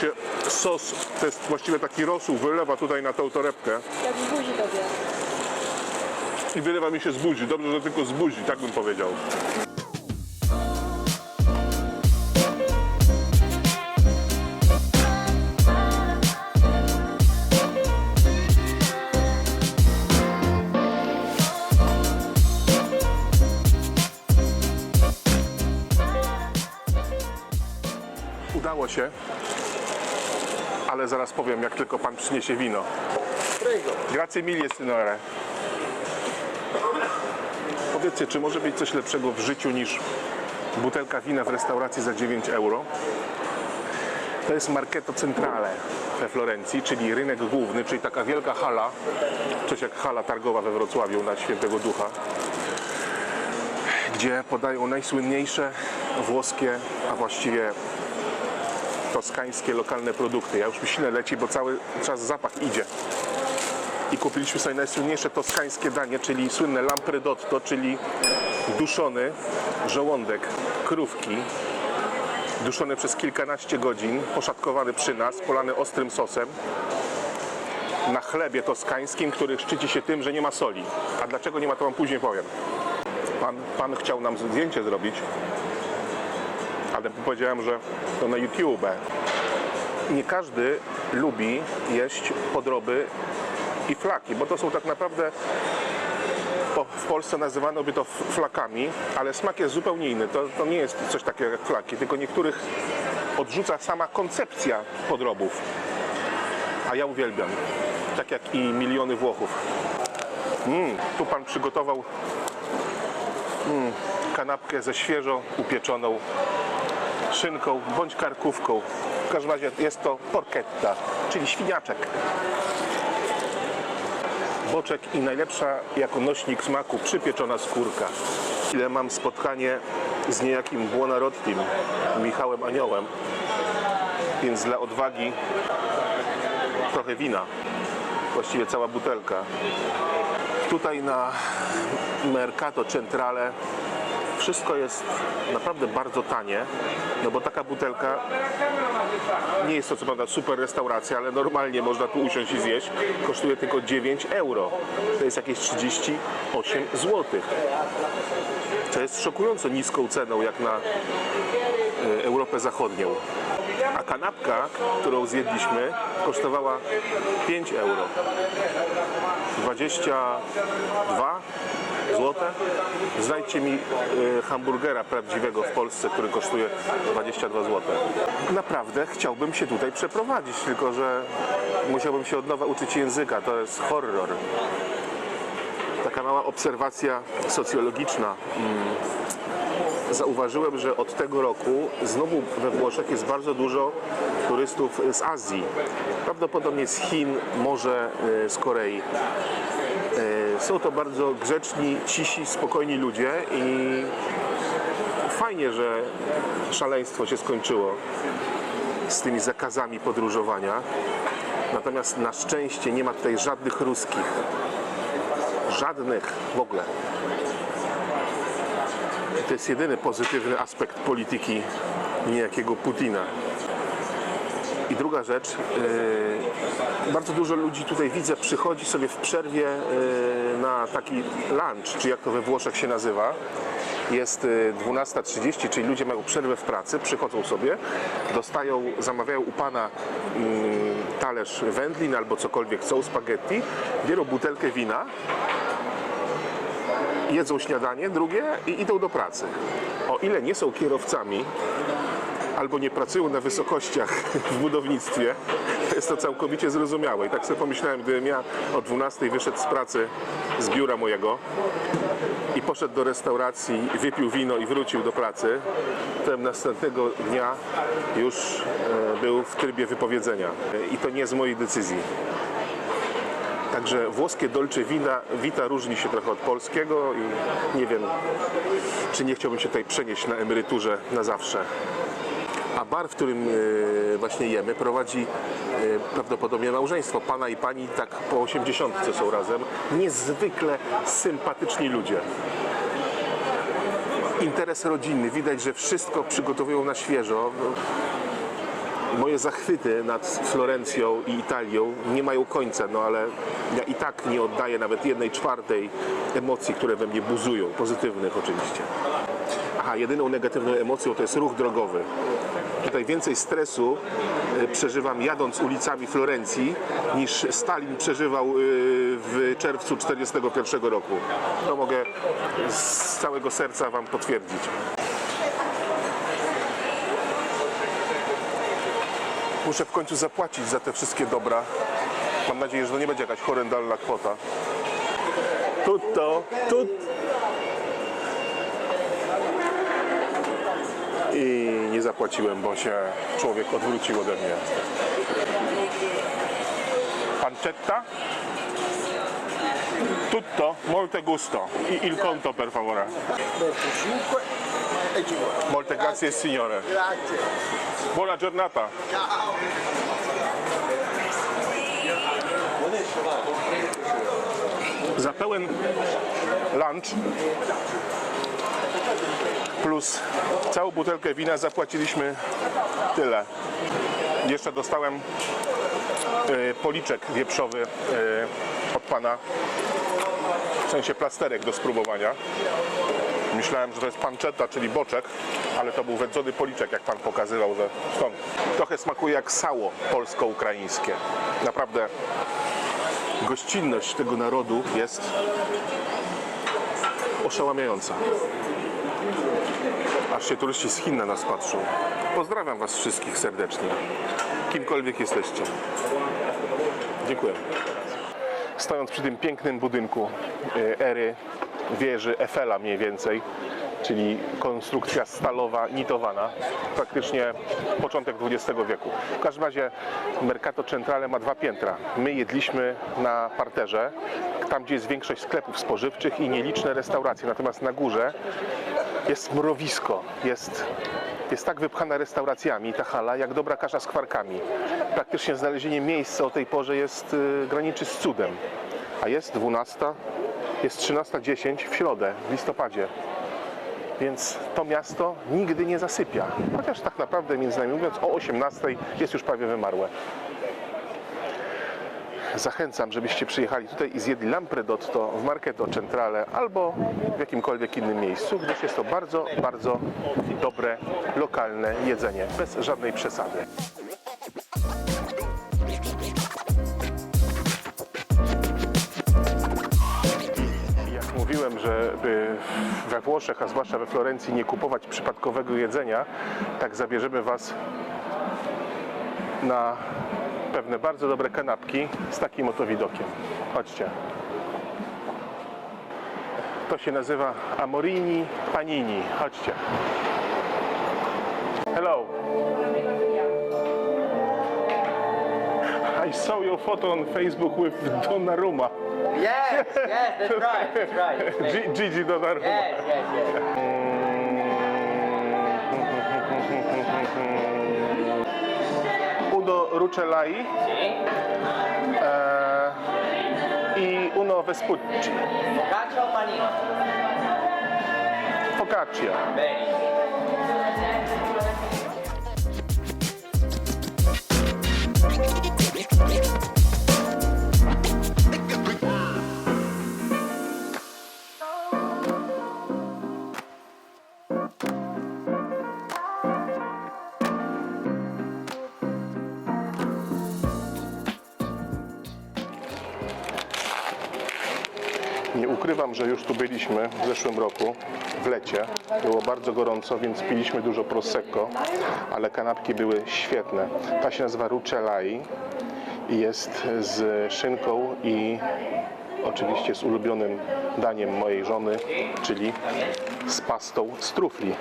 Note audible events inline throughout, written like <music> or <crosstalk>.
się sos, to jest właściwie taki rosół, wylewa tutaj na tą torebkę Jak buzi tobie. i wylewa mi się z buzi. Dobrze, że tylko z buzi, tak bym powiedział. Udało się, zaraz powiem, jak tylko pan przyniesie wino. Grazie mille, signore. Powiedzcie, czy może być coś lepszego w życiu niż butelka wina w restauracji za 9 euro? To jest Marketo Centrale we Florencji, czyli rynek główny, czyli taka wielka hala, coś jak hala targowa we Wrocławiu na Świętego Ducha, gdzie podają najsłynniejsze włoskie, a właściwie toskańskie lokalne produkty. Ja już mi ślinę leci, bo cały czas zapach idzie i kupiliśmy sobie najsłynniejsze toskańskie danie, czyli słynne lampredotto, czyli duszony żołądek krówki, duszony przez kilkanaście godzin, poszatkowany przy nas, polany ostrym sosem, na chlebie toskańskim, który szczyci się tym, że nie ma soli. A dlaczego nie ma, to wam później powiem. Pan, pan chciał nam zdjęcie zrobić, ale powiedziałem, że to na YouTube. Nie każdy lubi jeść podroby i flaki, bo to są tak naprawdę w Polsce nazywano by to flakami, ale smak jest zupełnie inny. To, to nie jest coś takiego jak flaki, tylko niektórych odrzuca sama koncepcja podrobów. A ja uwielbiam, tak jak i miliony Włochów. Mm, tu pan przygotował mm, kanapkę ze świeżo upieczoną szynką bądź karkówką. W każdym razie jest to porchetta, czyli świniaczek boczek i najlepsza jako nośnik smaku przypieczona skórka. Ile mam spotkanie z niejakim Buonarottim, Michałem Aniołem, więc dla odwagi trochę wina, właściwie cała butelka. Tutaj na Mercato Centrale wszystko jest naprawdę bardzo tanie, no bo taka butelka nie jest to co prawda super restauracja, ale normalnie można tu usiąść i zjeść. Kosztuje tylko 9 euro. To jest jakieś 38 zł. To jest szokująco niską ceną jak na e, Europę Zachodnią. A kanapka, którą zjedliśmy, kosztowała 5 euro. 22 złote. Znajdźcie mi e, hamburgera prawdziwego w Polsce, który kosztuje 22 zł. Naprawdę chciałbym się tutaj przeprowadzić, tylko że musiałbym się od nowa uczyć języka. To jest horror. Taka mała obserwacja socjologiczna. Mm. Zauważyłem, że od tego roku znowu we Włoszech jest bardzo dużo turystów z Azji. Prawdopodobnie z Chin, może e, z Korei. E, Są to bardzo grzeczni, cisi, spokojni ludzie i fajnie, że szaleństwo się skończyło z tymi zakazami podróżowania. Natomiast na szczęście nie ma tutaj żadnych ruskich. Żadnych w ogóle. To jest jedyny pozytywny aspekt polityki niejakiego Putina. I druga rzecz, yy, bardzo dużo ludzi tutaj widzę, przychodzi sobie w przerwie yy, na taki lunch, czy jak to we Włoszech się nazywa. Jest yy, 12.30, czyli ludzie mają przerwę w pracy, przychodzą sobie, dostają, zamawiają u pana talerz wędlin albo cokolwiek chcą, spaghetti, bierą butelkę wina, jedzą śniadanie, drugie i idą do pracy. O ile nie są kierowcami, albo nie pracują na wysokościach w budownictwie, jest to całkowicie zrozumiałe. I tak sobie pomyślałem, gdybym ja o 12 wyszedł z pracy z biura mojego i poszedł do restauracji, wypił wino i wrócił do pracy, to następnego dnia już e, był w trybie wypowiedzenia. I to nie z mojej decyzji. Także włoskie Dolce Vita, Vita różni się trochę od polskiego i nie wiem, czy nie chciałbym się tutaj przenieść na emeryturze na zawsze. A bar, w którym e, właśnie jemy, prowadzi e, prawdopodobnie małżeństwo. Pana i pani tak po 80 są razem. Niezwykle sympatyczni ludzie. Interes rodzinny. Widać, że wszystko przygotowują na świeżo. moje zachwyty nad Florencją i Italią nie mają końca, no ale ja i tak nie oddaję nawet jednej czwartej emocji, które we mnie buzują, pozytywnych oczywiście. Aha, jedyną negatywną emocją to jest ruch drogowy. Tutaj więcej stresu y, przeżywam jadąc ulicami Florencji niż Stalin przeżywał y, w czerwcu 1941 roku. To mogę z całego serca Wam potwierdzić. Muszę w końcu zapłacić za te wszystkie dobra. Mam nadzieję, że to nie będzie jakaś horrendalna kwota. Tutto, tut. I nie zapłaciłem, bo się człowiek odwrócił ode mnie. Pancetta? Tutto, molte gusto. I il conto, per favore. 25 50. Molte grazie, signore. Grazie. Buona giornata. Ciao. Za pełen lunch plus całą butelkę wina zapłaciliśmy tyle. Jeszcze dostałem e, policzek wieprzowy e, od pana, w sensie plasterek do spróbowania. Myślałem, że to jest pancetta, czyli boczek, ale to był wędzony policzek, jak pan pokazywał, że stąd. Trochę smakuje jak sało polsko-ukraińskie. Naprawdę gościnność tego narodu jest oszałamiająca. Aż się turyści z Chin na nas patrzą. Pozdrawiam Was wszystkich serdecznie, kimkolwiek jesteście. Dziękuję. Stojąc przy tym pięknym budynku e, ery wieży Eiffela mniej więcej, czyli konstrukcja stalowa, nitowana, praktycznie początek XX wieku. W każdym razie Mercato Centrale ma dwa piętra. My jedliśmy na parterze, tam gdzie jest większość sklepów spożywczych i nieliczne restauracje, natomiast na górze jest mrowisko, jest, jest tak wypchana restauracjami ta hala, jak dobra kasza z kwarkami. Praktycznie znalezienie miejsca o tej porze jest y, graniczy z cudem. A jest 12, jest 13.10 w środę, w listopadzie. Więc to miasto nigdy nie zasypia. Chociaż tak naprawdę, między nami mówiąc, o 18 jest już prawie wymarłe. Zachęcam, żebyście przyjechali tutaj i zjedli lampredotto w Marketo Centrale albo w jakimkolwiek innym miejscu, gdyż jest to bardzo, bardzo dobre, lokalne jedzenie, bez żadnej przesady. We Włoszech, a zwłaszcza we Florencji nie kupować przypadkowego jedzenia, tak zabierzemy Was na pewne bardzo dobre kanapki z takim oto widokiem. Chodźcie. To się nazywa Amorini Panini. Chodźcie. Hello. I saw your photo on Facebook with Donnarumma. Yes, yes, that's right, that's right. Yes, G- Gigi Donnarumma. yes, yes. Uno Rucellai eh, i uno Vespucci. Focaccia o panino? Focaccia. Benissimo. Że już tu byliśmy w zeszłym roku, w lecie. Było bardzo gorąco, więc piliśmy dużo prosecco, ale kanapki były świetne. Ta się nazywa Rucellai i jest z szynką i oczywiście z ulubionym daniem mojej żony, czyli z pastą z trufli.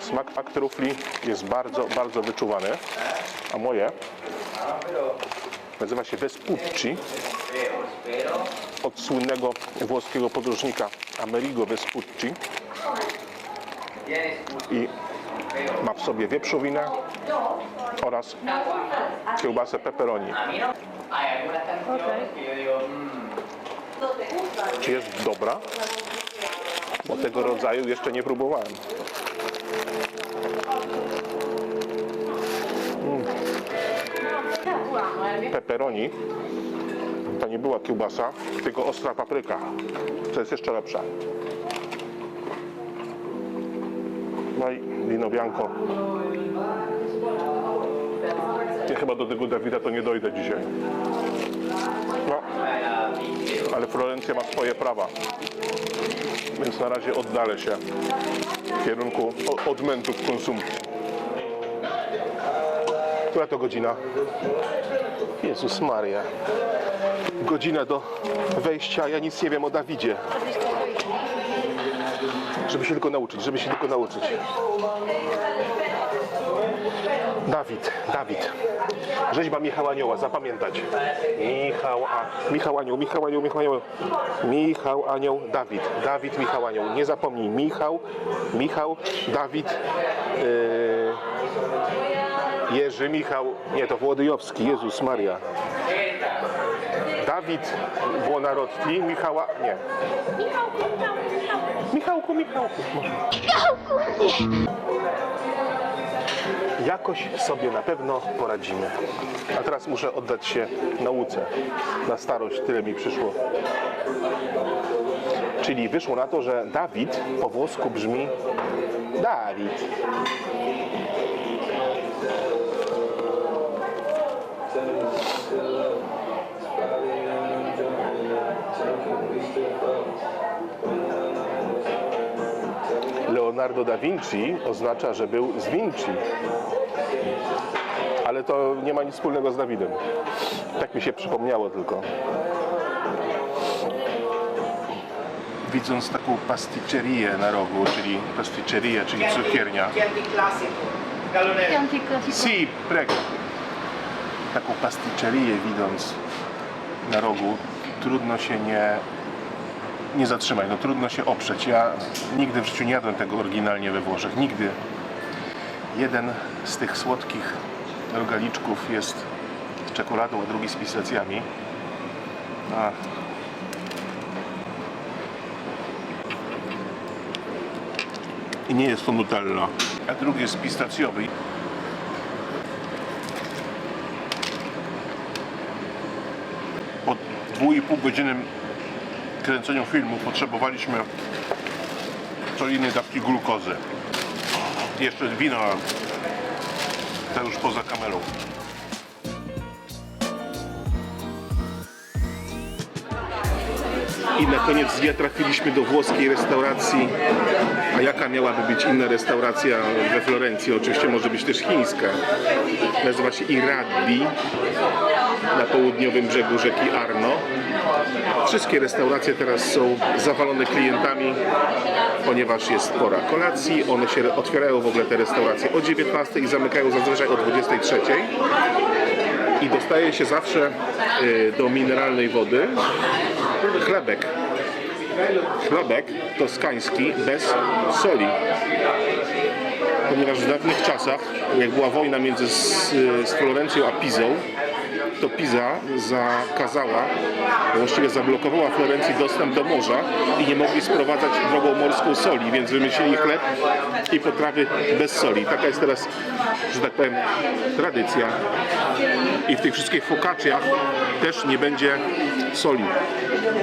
Smak smak trufli jest bardzo, bardzo wyczuwany, a moje nazywa się Vespucci od słynnego włoskiego podróżnika Amerigo Vespucci i ma w sobie wieprzowinę oraz kiełbasę pepperoni. ¿Hay algunas canciones que yo digo, mmm, Czy jest dobra? Bo tego rodzaju jeszcze nie próbowałem. Pepperoni to nie była kiełbasa, tylko ostra papryka. To jest jeszcze lepsze. No i wino bianco. Ja chyba do tego Dawida to nie dojdę dzisiaj. No, ale Florencja ma swoje prawa. Więc na razie oddalę się w kierunku o- odmętów konsumpcji. Która to godzina? Jezus Maria. Godzina do wejścia, ja nic nie wiem o Dawidzie. Żeby się tylko nauczyć, żeby się tylko nauczyć. Dawid, Dawid. Rzeźba Michała Anioła, zapamiętać. Michał, a, Michał Anioł, Michał Anioł, Michał Anioł. Michał Anioł, Dawid. Dawid, Michał Anioł. Nie zapomnij. Michał, Michał, Dawid, yy, Jerzy, Michał. Nie, to Włodyjowski. Jezus Maria. Dawid Błonarotti, Michała, nie. Michałku, Michałku. Jakoś sobie na pewno poradzimy. A teraz muszę oddać się nauce. Na starość tyle mi przyszło. Czyli wyszło na to, że Dawid po włosku brzmi Dawid. Leonardo da Vinci oznacza, że był z Vinci. Ale to nie ma nic wspólnego z Dawidem. Tak mi się przypomniało tylko. Widząc taką pasticcerię na rogu, czyli pasticcerię, czyli cukiernia. Si, prego. Taką pasticcerię widząc na rogu, trudno się nie, nie zatrzymać, no trudno się oprzeć. Ja nigdy w życiu nie jadłem tego oryginalnie we Włoszech, nigdy. Jeden z tych słodkich rogaliczków jest z czekoladą, a drugi z pistacjami. A. I nie jest to Nutella, a drugi jest pistacjowy. Po dwóch i pół godzinnym kręceniu filmu potrzebowaliśmy co innej dawki glukozy. Jeszcze wino, a to już poza kamerą. I na koniec dnia trafiliśmy do włoskiej restauracji. A jaka miałaby być inna restauracja we Florencji? Oczywiście może być też chińska. Nazywa się Iraddi na południowym brzegu rzeki Arno. Wszystkie restauracje teraz są zawalone klientami, ponieważ jest pora kolacji. One się otwierają w ogóle te restauracje o 19 i zamykają zazwyczaj o 23. I dostaje się zawsze y, do mineralnej wody chlebek. Chlebek toskański bez soli. Ponieważ w dawnych czasach, jak była wojna między z, z Florencją a Pizą, to Piza zakazała, właściwie zablokowała Florencji dostęp do morza i nie mogli sprowadzać drogą morską soli, więc wymyślili chleb i potrawy bez soli. Taka jest teraz, że tak powiem, tradycja. I w tych wszystkich focacciach też nie będzie soli.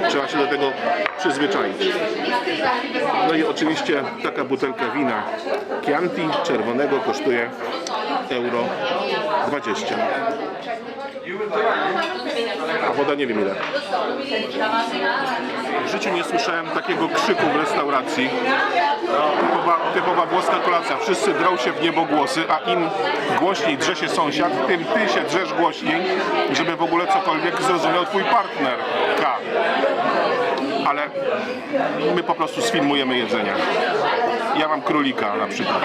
Trzeba się do tego przyzwyczaić. No i oczywiście taka butelka wina Chianti czerwonego kosztuje euro 20. A woda nie wiem ile. W życiu nie słyszałem takiego krzyku w restauracji. Typowa, typowa włoska kolacja. Wszyscy drą się w niebogłosy, a im głośniej drze się sąsiad, tym ty się drzesz głośniej, żeby w ogóle cokolwiek zrozumiał twój partner. K. Ale my po prostu sfilmujemy jedzenie. Ja mam królika na przykład.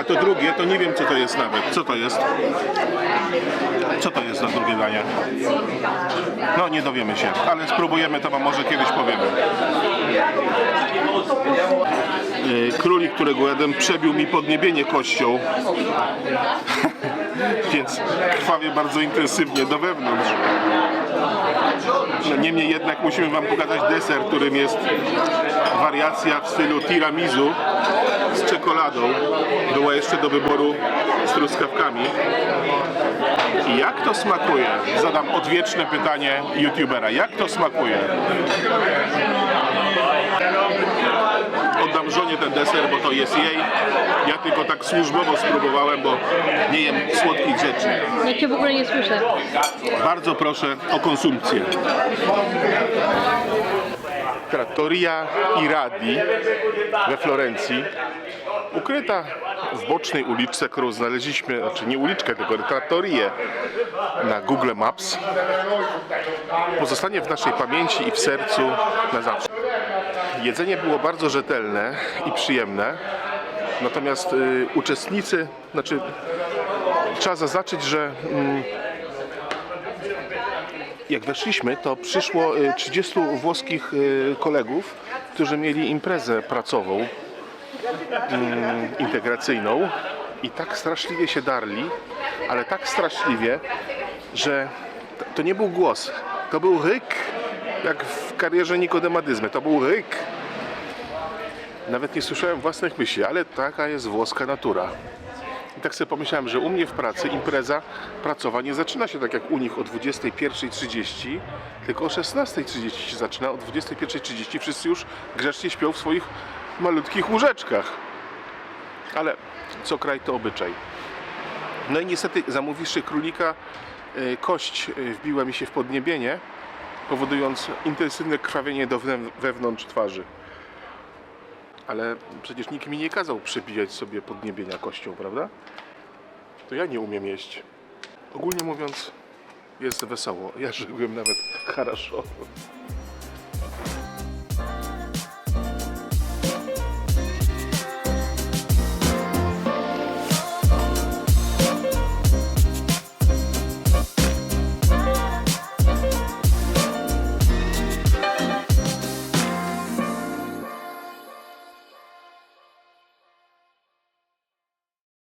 A to drugie, to nie wiem co to jest nawet. Co to jest? Co to jest za drugie danie? No nie dowiemy się, ale spróbujemy to może kiedyś powiemy. Yy, Królik, którego jadłem, przebił mi podniebienie kością. <laughs> więc krwawię bardzo intensywnie do wewnątrz. No, niemniej jednak musimy Wam pokazać deser, którym jest wariacja w stylu tiramisu z czekoladą. Była jeszcze do wyboru z truskawkami. Jak to smakuje? Zadam odwieczne pytanie youtubera. Jak to smakuje? Oddam żonie ten deser, bo to jest jej. Ja tylko tak służbowo spróbowałem, bo nie jem słodkich rzeczy. Ja cię w ogóle nie słyszę. Bardzo proszę o konsumpcję. Trattoria Iradi we Florencji, ukryta w bocznej uliczce, którą znaleźliśmy, znaczy nie uliczkę, tylko trattorię na Google Maps, pozostanie w naszej pamięci i w sercu na zawsze. Jedzenie było bardzo rzetelne i przyjemne, natomiast y, uczestnicy, znaczy trzeba zaznaczyć, że mm, jak weszliśmy, to przyszło y, 30 włoskich y, kolegów, którzy mieli imprezę pracową, mm, integracyjną i tak straszliwie się darli, ale tak straszliwie, że to nie był głos, to był ryk, jak w karierze Nikodemadyzmy, to był ryk. Nawet nie słyszałem własnych myśli, ale taka jest włoska natura. I tak sobie pomyślałem, że u mnie w pracy impreza pracowa nie zaczyna się tak jak u nich o 21.30, tylko o 16.30 się zaczyna. O 21.30 wszyscy już grzecznie śpią w swoich malutkich łóżeczkach. Ale co kraj to obyczaj. No i niestety zamówiwszy królika, y, kość y, wbiła mi się w podniebienie, powodując intensywne krwawienie do wewn- wewnątrz twarzy. Ale przecież nikt mi nie kazał przebijać sobie podniebienia kością, prawda? To ja nie umiem jeść. Ogólnie mówiąc, jest wesoło. Ja żyłem nawet <laughs> хорошо.